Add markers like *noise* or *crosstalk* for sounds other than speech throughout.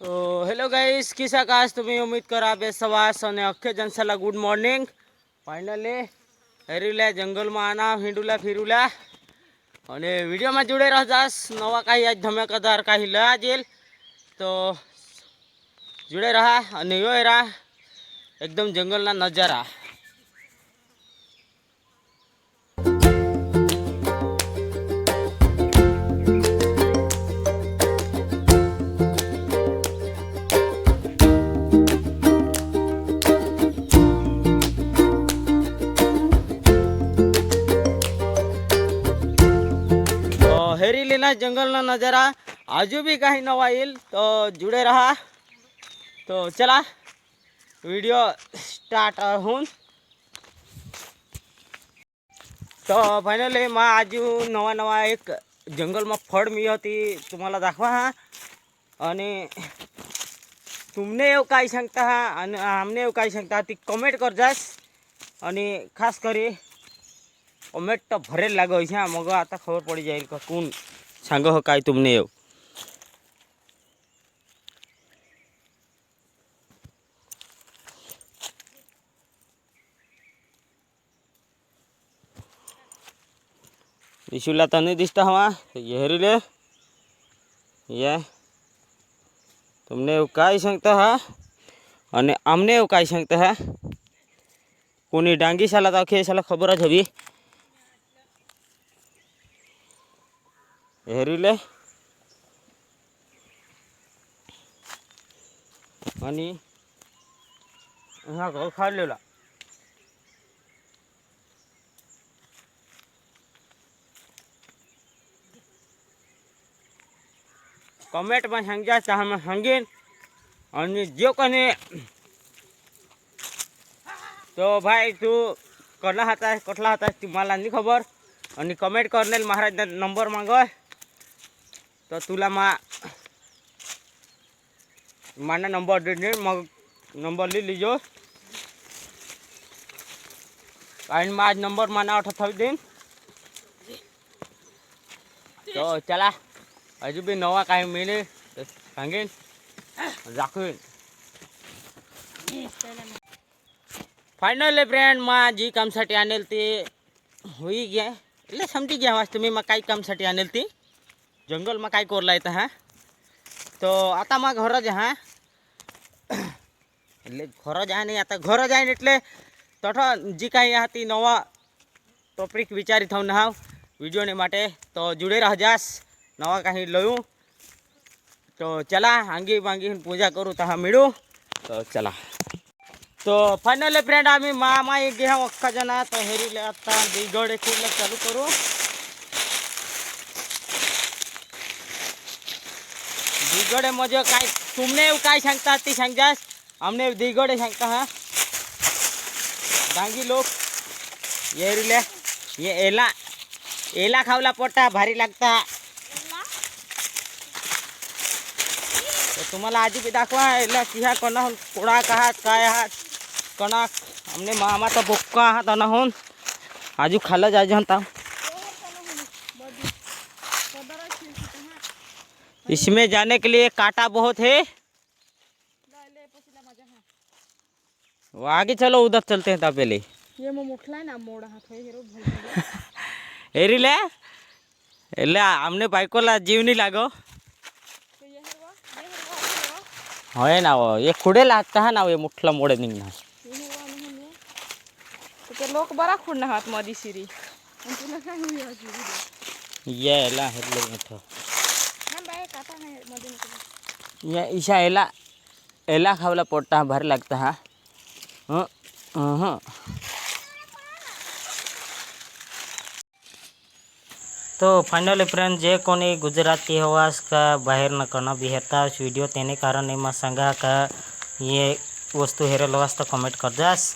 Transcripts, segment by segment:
તો hello guys કિસા કાશ तुम्ही उम्मीद करा બે સવાસ અને અખ્ખે જનસાલા ગુડ મોર્નિંગ ફાઇનલી હેરીલા જંગલમાં આના હિંડુલા ફિરુલા અને વિડીયોમાં જોડે રહજાસ નવા કાંઈ આજ ધમાકેદાર કાંઈ લયા જેલ તો જોડે રહા અને યો એરા એકદમ જંગલના નજારા हेरीलीना जंगलना नज़ारा आजू भी कहीं नवा येईल तो जुड़े रहा तो चला व्हिडिओ स्टार्ट होऊन તો ફાઇનલી માં આજુ નવા નવા એક જંગલમાં ફળ મી હતી तुम्हाला दाखवा हा आणि तुमने એવું કાંઈ सांगता हा आणि आमने એવું કાંઈ सांगता ती कमेंट करजास आणि खास કરી कमेंट તો ભરેલ લાગો છે આ મગ आता ખબર પડી જાય કે કોણ सांग हो काय तुमने એવું ઈશુલા તને દિસતા હવા હેરી લે ये तुमने એવું કાંઈ सांगता हा અને આમને એવું કાંઈ सांगता हा कोणी डांगी शाला तर अखेर शाला હેરી લે. અને હા ઘઉં ખાઈ લેલા. કમેન્ટમાં સમજ્યા ચામાં સમજીને અને જો કોને તો ભાઈ તું કેટલા હતા કેટલા હતા તું મારા નહીં ખબર? અને કમેન્ટ કરીને મહારાજના નંબર માંગો. તો તુલામાં મારા નંબર નંબર લઈ લીજો. કારણમાં આજ નંબર માના અઠ થઈ દઈ તો ચલા, હજુ બી નવા કાંઈ મેળે ભાંગીને રાખવી ફાઇનલી ફ્રેન્ડમાં જી કામ સાથે આનેલતી હોઈ ગયા. એટલે સમજી ગયા વાસ્તવમાં કાંઈ કામ સાથે આનેલતી जंगल में कई कोर लाइत है? तो आता मैं घर जहाँ घर जहाँ नहीं आता घर जाए इतने तट जी कहीं यहाँ ती नवा टॉपिक विचारी था ना वीडियो ने माटे तो जुड़े रह जास नवा कहीं लयू तो चला आंगी बांगी पूजा करूँ तह मिलू तो चला तो फाइनली फ्रेंड आम्मी मामा गया जना तो हेरी लेता दी गोड़े खुले चालू करूँ दिगडे म्हणजे काय तुमने काय सांगता ती सांगजास आमने दिगडे सांगता हा। डांगी लोक येरीले ये एला एला खावला पोटा भारी लागता। तर तुम्हाला आजी बी दाखवा एला किहा कोणा कोणाक आहात काय आहात कोणाक हमने मामाचा बोक्का आहात अनाहून आजू खाल्लं जायचं म्हणता इसमें जाने के लिए काटा बहुत है। वो आगे चलो उधर चलते हैं तब पहले। ये है ना मोड़ा हाथ हेरी *laughs* हमने बाइक वाला जीव नहीं लागो। है ना वो ये खुड़े लाता है ना ये मुठला मोड़े नहीं ना लोग बड़ा खुड़ना हाथ मोदी सीरी? ये ला हेलो ले ये ईशा एला एला खावला पड़ता है भर लगता है। हाँ, हाँ, हाँ। तो फाइनली फ्रेंड जे को गुजराती आवास का बाहर न करना भी उस वीडियो तेने कारण मैं संगा का ये वस्तु हेरल वास्तव कमेंट कर दस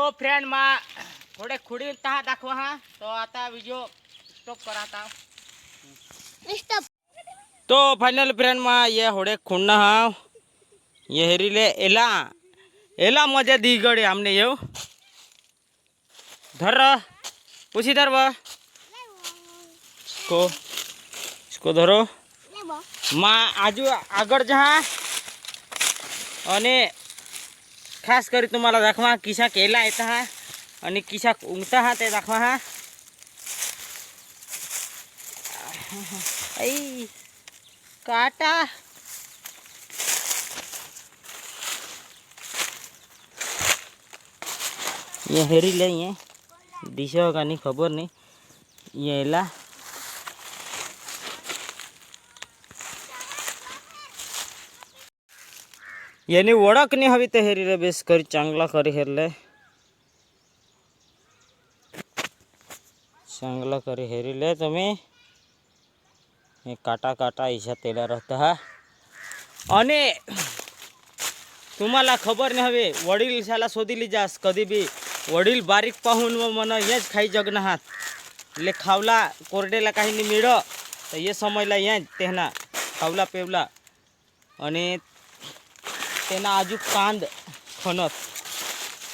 तो फ्रेंड मा थोडे खुडी तहा दाखवा हा तो आता वीडियो स्टॉप करा आता तो फाइनल फ्रेंड मा ये होड़े खुणना हा ये हेरीले एला एला मज़े दी गड़े हमने ये। धर उसी धर बा। इसको इसको धरो। माँ आजू आगर जहाँ अने खास करी तुम्हाला दाखवा किशा केला येत हा आणि किशा उमता हा ते दाखवा हा. ऐ काटा. ये हेरी ले ये का नाही खबर नाही. ये यानी ओळख नाही हवी ते हेरीरे बेस करी चांगला करी हेरले। चांगला करी हेरीले तुम्ही। काटा काटा ईशा तेला राहता हा। आणि तुम्हाला खबर नाही हवे वडील इशाला शोधिली जास कधी बी वडील बारीक पाहून व मन हेच खाई जगन हात ले खावला कोरडेला काही नाही मिळ तर ये समजला हेच तेना खावला पेवला। आणि त्यांना ना आजू कांद खणत.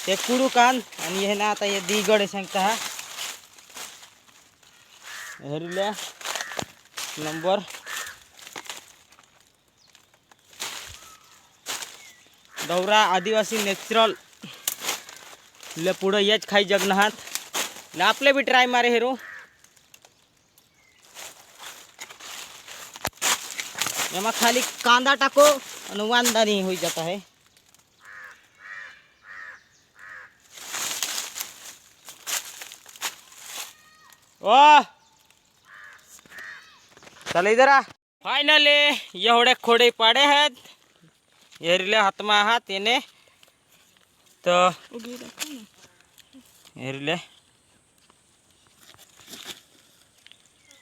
ते कुडू कांद आणि हे ना आता हे दिगड सांगता हा. हरल्या नंबर. दौरा आदिवासी नॅचरल. ले पुढं याच खाई जगनाहात आपले बी ट्राय मारे हेरू. एमा खाली कांदा टाको. અને વાંદા નહીં હોઈ જતા હે ओ चल इधर आ फायनली एवढे खोडे पाडे आहेत हेरले हातमा आहात येणे तर ઊભી રાખો ને हेरले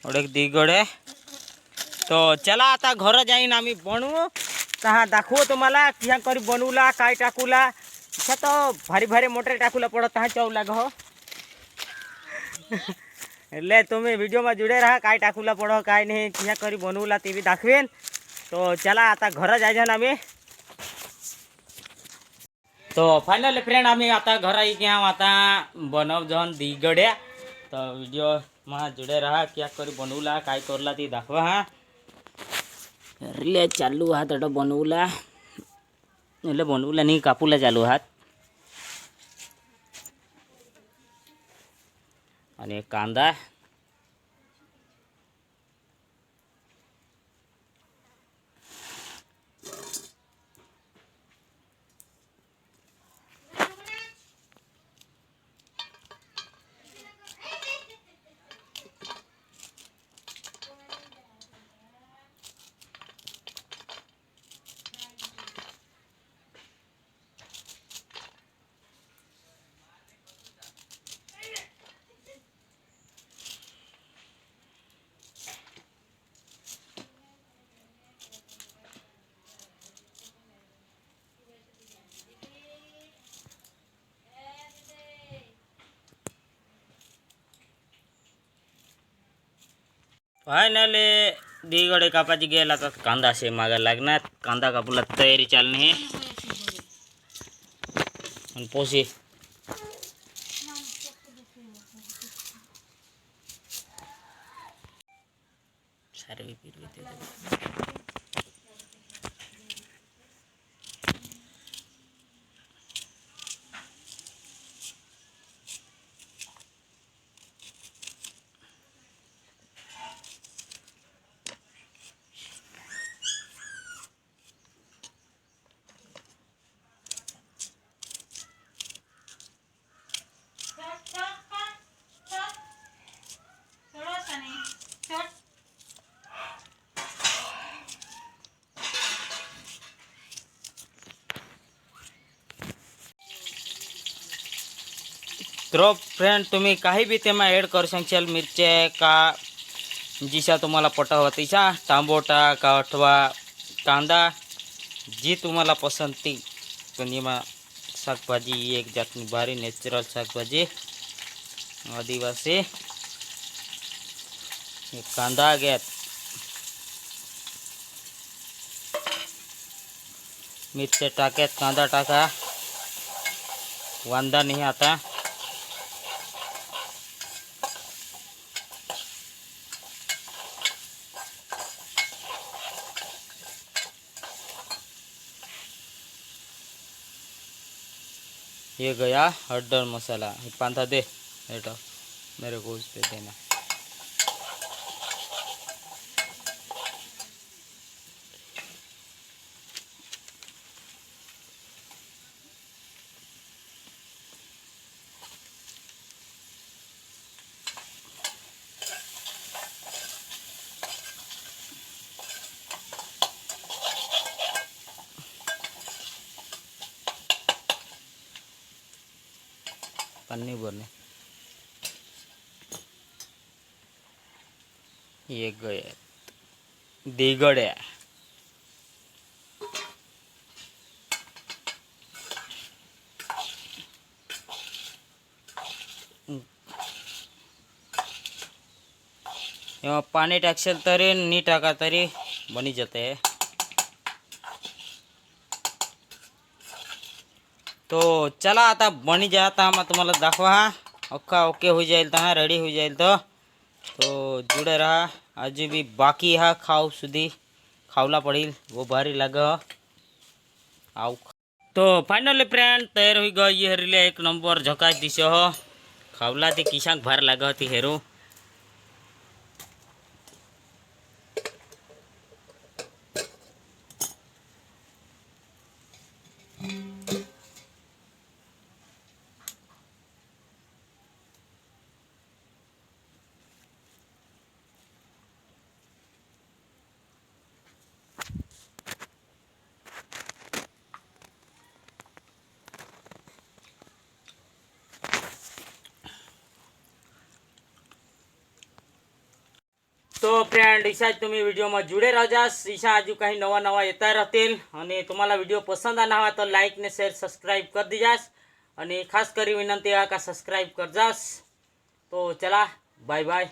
ओढेक दिगडे तो चला आता घर जाईन आम्ही बनवू तहा दाखवू तुम्हाला किया करी बनवला काय टाकूला इच्छा तो भारी भारी मोटर टाकूला पडत हा चव लाग हो એટલે તમે વિડીયોમાં જોડે રહા काय टाकूला पडो काय नाही किया करी बनवला ते बी दाखवेन तो चला आता घर जायचं ना आम्ही तो फायनल फ्रेंड आम्ही आता घर आई की हम आता बनव जहन दिगड्या तर व्हिडिओ मा जुडे राहा क्या करी बनवला काय करला ती दाखवा हा रिले चालू हात अट बनवला એટલે बनवला नाही कापूला चालू हात आणि कांदा फायनली दिगडे कापाची गेला तर कांदा असे मागा लागणार कांदा कापूला तैयारी चालणे आणि पोशी सारे तर फ्रेंड तुम्ही काही बी तेमा ॲड करू शकशाल मिरचे का जिशा तुम्हाला पटा हवा तिशा टांबोटा का अथवा कांदा जी तुम्हाला पसंती पण એમાં શાકભાજી એક જાતની ભારી નેચરલ શાકભાજી આદિવાસી એક કાંદા ગયા मिरचे टाक्यात कांदा टाका वांदा नहीं आता ये गया हरदर मसाला। ये पांथा दे बेटा मेरे को उस पर देना। पन्नी भरने ये गए। एव्हा पाणी टाकशील तरी नी टाका तरी बनी जाते तो चला आता, बनी जाता, मग तुम्हाला दाखवा. हा अख्खा ओके हो जाईल तर हा रेडी हो जाईल तो तो जुड़े रहा. आज भी बाकी हा खाव सुधी. खावला पडेल. वो भारी लाग. आव तो फायनली फ्रेंड तयार होई गई. हरिले एक नंबर झकास दिसो. हो खावला ती किशाक भार लाग ती तो फ्रेंड ईशा, तुम्हें वीडियो में जुडे रह जास ईशा, आजू कहीं नवा नवा ये रहते हैं तुम्हाला व्हिडिओ पसंत आला हवा तो लाइक ने शेयर सब्सक्राइब कर दी जास. खास कर विनंती है का सब्सक्राइब कर जास. तो चला बाय बाय